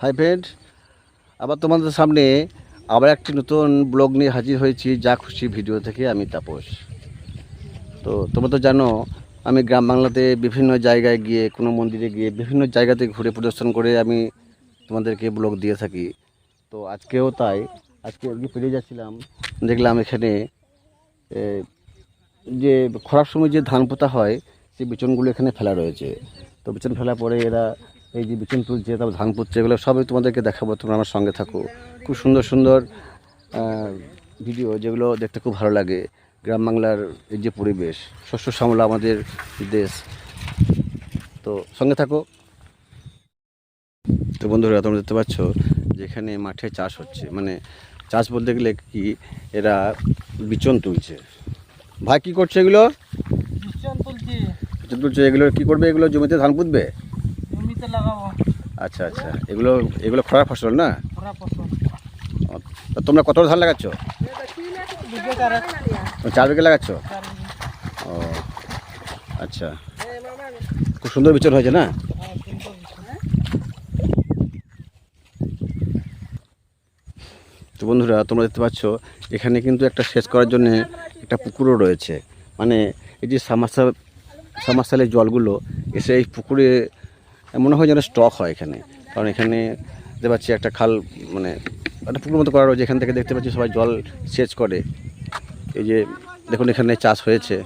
Hi friend, আবার তোমাদের সামনে আবার একটি নতুন ব্লগ নিয়ে হাজির হয়েছি, যা খুশি ভিডিও থেকে আমি তাপস। তো তোমরা তো জানো, আমি গ্রাম বাংলাতে বিভিন্ন জায়গায় গিয়ে, কোনো মন্দিরে গিয়ে বিভিন্ন জায়গাতে ঘুরে প্রদর্শন করে আমি তোমাদেরকে ব্লগ দিয়ে থাকি। তো আজকেও তাই, আজকে আজকে পেরিয়ে যাচ্ছিলাম, দেখলাম এখানে যে খরার সময় যে ধান পোতা হয়, সেই বিচনগুলো এখানে ফেলা রয়েছে। তো বিচন ফেলার পরে এরা এই যে বিচন তুলছে তারপর ধান পুতছে এগুলো সবই তোমাদেরকে দেখাবো তোমরা আমার সঙ্গে থাকো। খুব সুন্দর সুন্দর ভিডিও যেগুলো দেখতে খুব ভালো লাগে। গ্রাম বাংলার এই যে পরিবেশ শস্য শ্যামলা আমাদের দেশ। তো সঙ্গে থাকো। তো বন্ধুরা তোমরা দেখতে পাচ্ছ যে এখানে মাঠে চাষ হচ্ছে। মানে চাষ বলতে গেলে কি এরা বিচন তুলছে। ভাই কি করছে এগুলো? বিচন তুলছে এগুলো কি করবে এগুলো? জমিতে ধান পুঁতবে? জমিতে লাগাবো। আচ্ছা আচ্ছা। এগুলো এগুলো খরা ফসল না? পুরা ফসল। তোমরা কত ধান লাগাচ্ছ? চারে বিঘে লাগাচ্ছ? ও আচ্ছা। খুব সুন্দর বিচন হয়েছে না। তো বন্ধুরা তোমরা দেখতে পাচ্ছ এখানে কিন্তু একটা সেচ করার জন্য একটা পুকুরও রয়েছে। মানে এই যে সামাসাল সামাসালের জলগুলো এসে এই পুকুরে মনে হয় যেন স্টক হয় এখানে। কারণ এখানে দেখতে পাচ্ছি একটা খাল মানে একটা পুকুর মতো করা রয়েছে। এখান থেকে দেখতে পাচ্ছি সবাই জল সেচ করে। এই যে দেখুন, এখানে চাষ হয়েছে।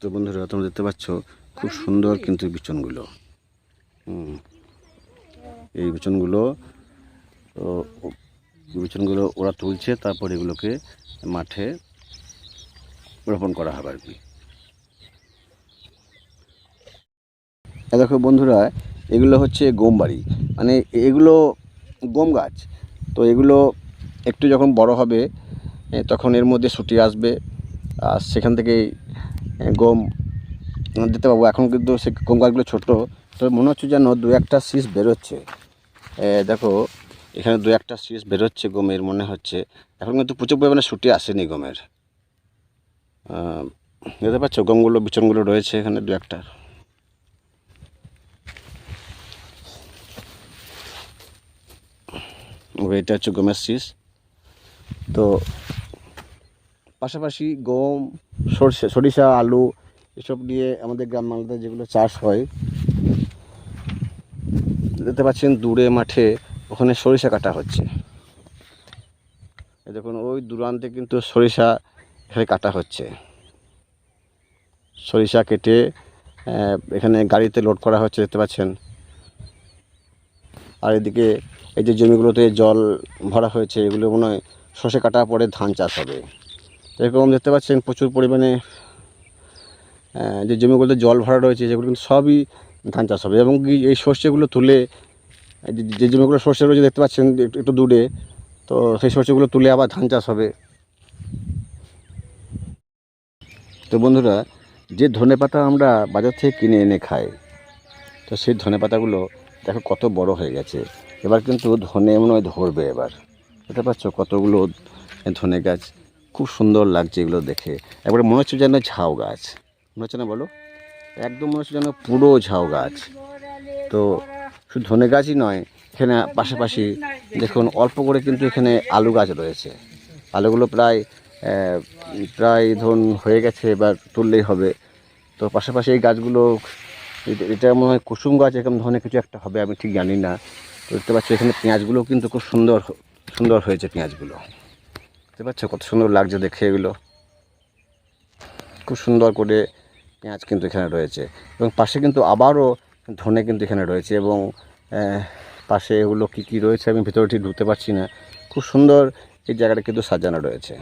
তো বন্ধুরা, তোমরা দেখতে পাচ্ছ, খুব সুন্দর কিন্তু বিচনগুলো। এই বিচনগুলো তো বিচনগুলো ওরা তুলছে, তারপর এগুলোকে মাঠে রোপণ করা হবে আর কি। দেখো বন্ধুরা এগুলো হচ্ছে গম বাড়ি। মানে এগুলো গম গাছ। তো এগুলো একটু যখন বড় হবে তখন এর মধ্যে সুটি আসবে। আর সেখান থেকেই এ, গম দিতে পাবো এখন কিন্তু সে গম গাছগুলো ছোটো। তো মনে হচ্ছে যেন দু একটা শীষ বেরোচ্ছে। দেখো এখানে দু একটা শীষ বেরোচ্ছে গমের মনে হচ্ছে। এখন কিন্তু প্রচুর পরিমাণে সুটি আসেনি গমের। দেখতে পাচ্ছ? গমগুলো বিচনগুলো রয়েছে এখানে দু একটা ও, এটা হচ্ছে গমের শীষ। তো পাশাপাশি গম, সরষে, সরিষা, আলু এসব নিয়ে আমাদের গ্রাম বাংলাতে যেগুলো চাষ হয়, দেখতে পাচ্ছেন দূরে মাঠে ওখানে সরিষা কাটা হচ্ছে। দেখুন, ওই দূরান্তে কিন্তু সরিষা এখানে কাটা হচ্ছে। সরিষা কেটে এখানে গাড়িতে লোড করা হচ্ছে, দেখতে পাচ্ছেন। আর এদিকে এই যে জমিগুলোতে জল ভরা হয়েছে, এগুলো মনে হয় শসে কাটার পরে ধান চাষ হবে। এরকম দেখতে পাচ্ছেন প্রচুর পরিমাণে যে জমিগুলোতে জল ভরা রয়েছে, সেগুলো কিন্তু সবই ধান চাষ হবে। এবং এই শস্যগুলো তুলে যে- জমিগুলো সর্ষে রয়েছে দেখতে পাচ্ছেন একটু একটু দূরে, তো সেই শস্যগুলো তুলে আবার ধান চাষ হবে। তো বন্ধুরা, যে ধনে পাতা আমরা বাজার থেকে কিনে এনে খাই, তো সেই ধনে পাতাগুলো দেখো কত বড় হয়ে গেছে। এবার কিন্তু ধনে মনে হয় ধরবে এবার। দেখতে পাচ্ছ কতগুলো ধনে গাছ খুব সুন্দর লাগছে এগুলো দেখে। একবারে মনে হচ্ছে যেন ঝাউ গাছ। মনে হচ্ছে না বলো? একদম মনে হচ্ছে যেন পুরো ঝাউ গাছ। তো শুধু ধনে গাছই নয়, এখানে পাশাপাশি দেখুন, অল্প করে কিন্তু এখানে আলু গাছ রয়েছে। আলুগুলো প্রায় প্রায় ধরুন হয়ে গেছে, এবার তুললেই হবে। তো পাশাপাশি এই গাছগুলো এটা- মনে হয় কুসুম গাছ, এরকম ধরনের কিছু একটা হবে, আমি ঠিক জানি না। দেখতে পাচ্ছি এখানে পেঁয়াজগুলো কিন্তু খুব সুন্দর সুন্দর হয়েছে পেঁয়াজগুলো। দেখতে পাচ্ছ কত সুন্দর লাগছে দেখে এগুলো। খুব সুন্দর করে পেঁয়াজ কিন্তু এখানে রয়েছে। এবং পাশে কিন্তু আবারও ধনে কিন্তু এখানে রয়েছে এবং পাশে এগুলো কী কী রয়েছে আমি ভিতরে ঠিক ঢুকতে পারছি না। খুব সুন্দর এই জায়গাটা কিন্তু সাজানো রয়েছে।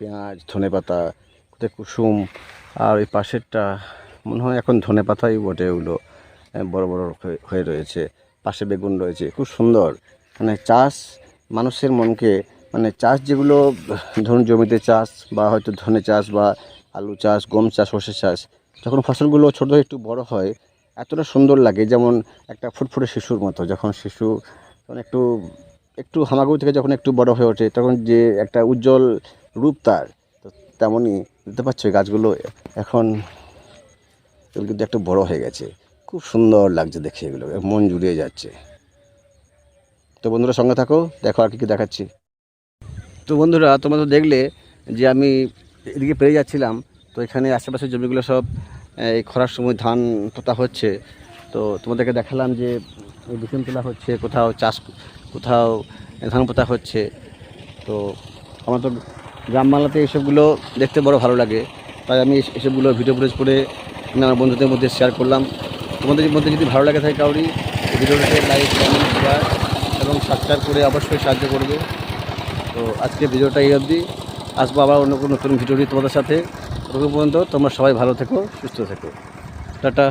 পেঁয়াজ, ধনে পাতা, কোথায় কুসুম, আর ওই পাশেরটা মনে হয় এখন ধনে পাতাই বটে ওগুলো বড় বড় হয়ে রয়েছে। পাশে বেগুন রয়েছে, খুব সুন্দর। মানে চাষ, মানুষের মনকে মানে চাষ যেগুলো, ধরুন জমিতে চাষ বা হয়তো ধনে চাষ বা আলু চাষ, গম চাষ, সর্ষে চাষ, যখন ফসলগুলো ছোটো একটু বড় হয়, এতটা সুন্দর লাগে যেমন একটা ফুটফুটে শিশুর মতো, যখন শিশু যখন একটু একটু হামাগুড়ি থেকে যখন একটু বড় হয়ে ওঠে, তখন যে একটা উজ্জ্বল রূপ তার, তো তেমনই দেখতে পাচ্ছ গাছগুলো এখন কিন্তু একটু বড় হয়ে গেছে। খুব সুন্দর লাগছে দেখে এগুলো মন জুড়িয়ে যাচ্ছে। তো বন্ধুরা সঙ্গে থাকো, দেখো আর কি কি দেখাচ্ছি। তো বন্ধুরা, তোমরা তো দেখলে যে আমি এদিকে পেরে যাচ্ছিলাম, তো এখানে আশেপাশের জমিগুলো সব এই খরার সময় ধান পোতা হচ্ছে। তো তোমাদেরকে দেখালাম যে বিছন তোলা হচ্ছে, কোথাও চাষ, কোথাও ধান পোতা হচ্ছে। তো আমার তো গ্রাম বাংলাতে এইসবগুলো দেখতে বড় ভালো লাগে। তাই আমি এসবগুলো ভিডিও ফুটেজ করে আমি আমার বন্ধুদের মধ্যে শেয়ার করলাম। তোমাদের মধ্যে যদি ভালো লাগে থাকে কাউরি ভিডিওটাকে লাইক কমেন্ট শেয়ার এবং সাবস্ক্রাইব করে অবশ্যই সাহায্য করবে। তো আজকে ভিডিওটা এই অবধি। আসব আবার অন্য কোনো নতুন ভিডিও নিয়ে তোমাদের সাথে। ততক্ষণ পর্যন্ত তোমরা সবাই ভালো থেকো, সুস্থ থেকো। টাটা।